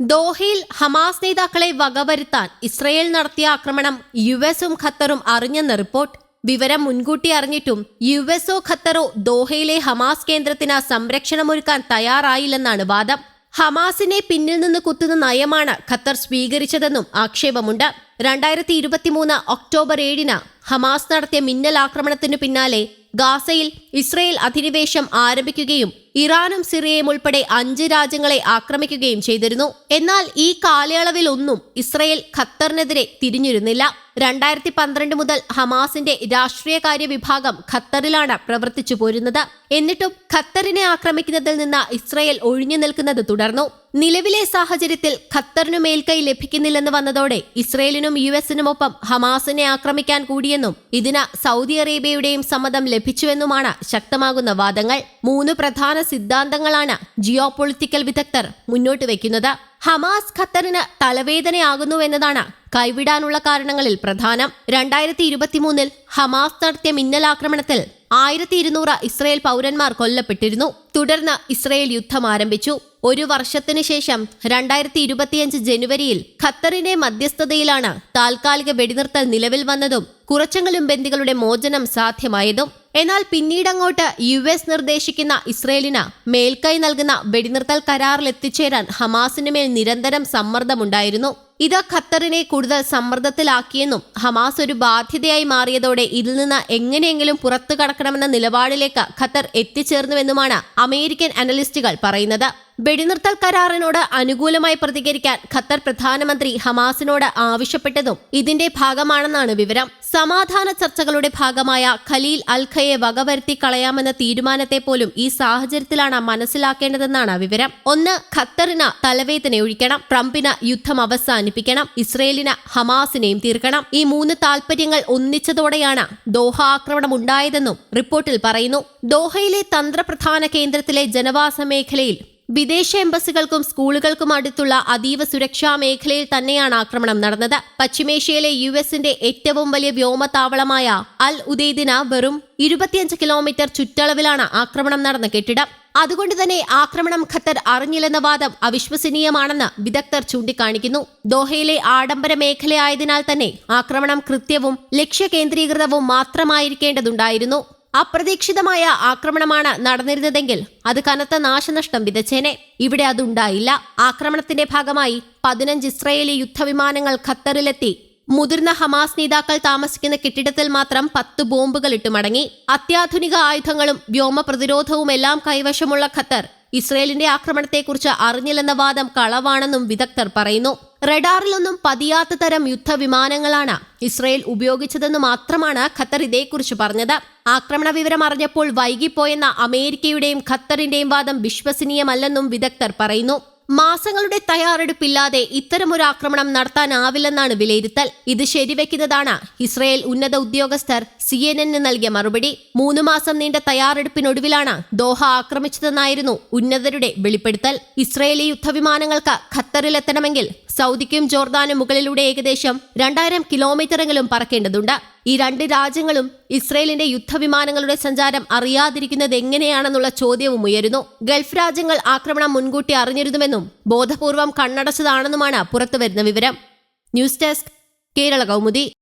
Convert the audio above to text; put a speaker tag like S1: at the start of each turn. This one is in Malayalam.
S1: ദോഹയിൽ ഹമാസ് നേതാക്കളെ വകവരുത്താൻ ഇസ്രയേൽ നടത്തിയ ആക്രമണം യു എസും ഖത്തറും അറിഞ്ഞെന്ന റിപ്പോർട്ട് വിവരം മുൻകൂട്ടി അറിഞ്ഞിട്ടും യു എസോ ഖത്തറോ ദോഹയിലെ ഹമാസ് കേന്ദ്രത്തിന് സംരക്ഷണമൊരുക്കാൻ തയ്യാറായില്ലെന്നാണ് വാദം. ഹമാസിനെ പിന്നിൽ നിന്ന് കുത്തുന്ന നയമാണ് ഖത്തർ സ്വീകരിച്ചതെന്നും ആക്ഷേപമുണ്ട്. രണ്ടായിരത്തി ഇരുപത്തിമൂന്ന് ഒക്ടോബർ ഏഴിന് ഹമാസ് നടത്തിയ മിന്നൽ ആക്രമണത്തിനു പിന്നാലെ ഗാസയിൽ ഇസ്രയേൽ അധിനിവേശം ആരംഭിക്കുകയും ഇറാനും സിറിയയും ഉൾപ്പെടെ അഞ്ച് രാജ്യങ്ങളെ ആക്രമിക്കുകയും ചെയ്തിരുന്നു. എന്നാൽ ഈ കാലയളവിലൊന്നും ഇസ്രയേൽ ഖത്തറിനെതിരെ തിരിഞ്ഞിരുന്നില്ല. രണ്ടായിരത്തി പന്ത്രണ്ട് മുതൽ ഹമാസിന്റെ രാഷ്ട്രീയകാര്യ വിഭാഗം ഖത്തറിലാണ് പ്രവർത്തിച്ചു പോരുന്നത് എന്നിട്ടും ഖത്തറിനെ ആക്രമിക്കുന്നതിൽ നിന്ന് ഇസ്രയേൽ ഒഴിഞ്ഞു നിൽക്കുന്നത് തുടർന്നു. നിലവിലെ സാഹചര്യത്തിൽ ഖത്തറിനു മേൽക്കൈ ലഭിക്കുന്നില്ലെന്ന് വന്നതോടെ ഇസ്രയേലിനും യു എസിനുമൊപ്പം ഹമാസിനെ ആക്രമിക്കാൻ കൂടിയെന്നും ഇതിന് സൗദി അറേബ്യയുടെയും സമ്മതം ലഭിച്ചുവെന്നുമാണ് ശക്തമാകുന്ന വാദങ്ങൾ. മൂന്ന് പ്രധാന സിദ്ധാന്തങ്ങളാണ് ജിയോ പൊളിറ്റിക്കൽ വിദഗ്ധർ മുന്നോട്ട് വയ്ക്കുന്നത്. ഹമാസ് ഖത്തറിന് തലവേദനയാകുന്നുവെന്നതാണ് കൈവിടാനുള്ള കാരണങ്ങളിൽ പ്രധാനം. രണ്ടായിരത്തി ഇരുപത്തിമൂന്നിൽ ഹമാസ് നടത്തിയ മിന്നലാക്രമണത്തിൽ ആയിരത്തി ഇരുന്നൂറ് ഇസ്രയേൽ പൗരന്മാർ കൊല്ലപ്പെട്ടിരുന്നു. തുടർന്ന് ഇസ്രയേൽ യുദ്ധം ആരംഭിച്ചു. ഒരു വർഷത്തിനു ശേഷം രണ്ടായിരത്തി ഇരുപത്തിയഞ്ച് ജനുവരിയിൽ ഖത്തറിന്റെ മധ്യസ്ഥതയിലാണ് താൽക്കാലിക വെടിനിർത്തൽ നിലവിൽ വന്നതും കുറച്ചെങ്കിലും ബന്ദികളുടെ മോചനം സാധ്യമായതും. എന്നാൽ പിന്നീടങ്ങോട്ട് യു എസ് നിർദ്ദേശിക്കുന്ന ഇസ്രയേലിന് മേൽക്കൈ നൽകുന്ന വെടിനിർത്തൽ കരാറിൽ എത്തിച്ചേരാൻ ഹമാസിന് മേൽ നിരന്തരം സമ്മർദ്ദമുണ്ടായിരുന്നു. ഇത് ഖത്തറിനെ കൂടുതൽ സമ്മർദ്ദത്തിലാക്കിയെന്നും ഹമാസ് ഒരു ബാധ്യതയായി മാറിയതോടെ ഇതിൽ നിന്ന് എങ്ങനെയെങ്കിലും പുറത്തു കടക്കണമെന്ന നിലപാടിലേക്ക് ഖത്തർ എത്തിച്ചേർന്നുവെന്നുമാണ് അമേരിക്കൻ അനലിസ്റ്റുകൾ പറയുന്നത്. വെടിനിർത്തൽ കരാറിനോട് അനുകൂലമായി പ്രതികരിക്കാൻ ഖത്തർ പ്രധാനമന്ത്രി ഹമാസിനോട് ആവശ്യപ്പെട്ടതും ഇതിന്റെ ഭാഗമാണെന്നാണ് വിവരം. സമാധാന ചർച്ചകളുടെ ഭാഗമായ ഖലീൽ അൽഖയെ വകവരുത്തി കളയാമെന്ന തീരുമാനത്തെ പോലും ഈ സാഹചര്യത്തിലാണ് മനസ്സിലാക്കേണ്ടതെന്നാണ് വിവരം. ഒന്ന് ഖത്തറിന് തലവേദന ഒഴിക്കണം. ട്രംപിന് യുദ്ധം അവസാനിപ്പിക്കണം. ഇസ്രയേലിന് ഹമാസിനെയും തീർക്കണം. ഈ മൂന്ന് താൽപര്യങ്ങൾ ഒന്നിച്ചതോടെയാണ് ദോഹ ആക്രമണം ഉണ്ടായതെന്നും റിപ്പോർട്ടിൽ പറയുന്നു. ദോഹയിലെ തന്ത്രപ്രധാന കേന്ദ്രത്തിലെ ജനവാസ മേഖലയിൽ വിദേശ എംബസികൾക്കും സ്കൂളുകൾക്കും അടുത്തുള്ള അതീവ സുരക്ഷാ മേഖലയിൽ തന്നെയാണ് ആക്രമണം നടന്നത്. പശ്ചിമേഷ്യയിലെ യു എസിന്റെ ഏറ്റവും വലിയ വ്യോമതാവളമായ അൽ ഉദൈദിന വെറും ഇരുപത്തിയഞ്ച് കിലോമീറ്റർ ചുറ്റളവിലാണ് ആക്രമണം നടന്ന കെട്ടിടം. അതുകൊണ്ട് തന്നെ ആക്രമണം ഖത്തർ അറിഞ്ഞില്ലെന്ന വാദം അവിശ്വസനീയമാണെന്ന് വിദഗ്ധർ ചൂണ്ടിക്കാണിക്കുന്നു. ദോഹയിലെ ആഡംബര മേഖലയായതിനാൽ തന്നെ ആക്രമണം കൃത്യവും ലക്ഷ്യകേന്ദ്രീകൃതവും മാത്രമായിരിക്കേണ്ടതുണ്ടായിരുന്നു. അപ്രതീക്ഷിതമായ ആക്രമണമാണ് നടന്നിരുന്നതെങ്കിൽ അത് കനത്ത നാശനഷ്ടം വിതച്ചേനെ. ഇവിടെ അതുണ്ടായില്ല. ആക്രമണത്തിന്റെ ഭാഗമായി പതിനഞ്ച് ഇസ്രയേലി യുദ്ധവിമാനങ്ങൾ ഖത്തറിലെത്തി. മുതിർന്ന ഹമാസ് നേതാക്കൾ താമസിക്കുന്ന കെട്ടിടത്തിൽ മാത്രം പത്ത് ബോംബുകൾ ഇട്ട് മടങ്ങി. അത്യാധുനിക ആയുധങ്ങളും വ്യോമ പ്രതിരോധവും എല്ലാം കൈവശമുള്ള ഖത്തർ ഇസ്രയേലിന്റെ ആക്രമണത്തെക്കുറിച്ച് അറിഞ്ഞില്ലെന്ന വാദം കളവാണെന്നും വിദഗ്ധർ പറയുന്നു. റഡാറിലൊന്നും പതിയാത്ത തരം യുദ്ധവിമാനങ്ങളാണ് ഇസ്രയേൽ ഉപയോഗിച്ചതെന്ന് മാത്രമാണ് ഖത്തർ ഇതേക്കുറിച്ച് പറഞ്ഞത്. ആക്രമണ വിവരം അറിഞ്ഞപ്പോൾ വൈകിപ്പോയെന്ന അമേരിക്കയുടെയും ഖത്തറിന്റെയും വാദം വിശ്വസനീയമല്ലെന്നും വിദഗ്ധർ പറയുന്നു. മാസങ്ങളുടെ തയ്യാറെടുപ്പില്ലാതെ ഇത്തരമൊരു ആക്രമണം നടത്താനാവില്ലെന്നാണ് വിലയിരുത്തൽ. ഇത് ശരിവെക്കുന്നതാണ് ഇസ്രയേൽ ഉന്നത ഉദ്യോഗസ്ഥർ സി എൻ എന്നിന് നൽകിയ മറുപടി. മൂന്ന് മാസം നീണ്ട തയ്യാറെടുപ്പിനൊടുവിലാണ് ദോഹ ആക്രമിച്ചതെന്നായിരുന്നു ഉന്നതരുടെ വെളിപ്പെടുത്തൽ. ഇസ്രയേലി യുദ്ധവിമാനങ്ങൾക്ക് ഖത്തറിലെത്തണമെങ്കിൽ സൗദിക്കും ജോർദാനും മുകളിലൂടെ ഏകദേശം രണ്ടായിരം കിലോമീറ്ററെങ്കിലും പറക്കേണ്ടതുണ്ട്. ഈ രണ്ട് രാജ്യങ്ങളും ഇസ്രയേലിന്റെ യുദ്ധവിമാനങ്ങളുടെ സഞ്ചാരം അറിയാതിരിക്കുന്നത് എങ്ങനെയാണെന്നുള്ള ചോദ്യവും ഉയരുന്നു. ഗൾഫ് രാജ്യങ്ങൾ ആക്രമണം മുൻകൂട്ടി അറിഞ്ഞിരുന്നുവെന്നും ബോധപൂർവം കണ്ണടച്ചതാണെന്നുമാണ് പുറത്തുവരുന്ന വിവരം. News desk Kerala Kaumudi.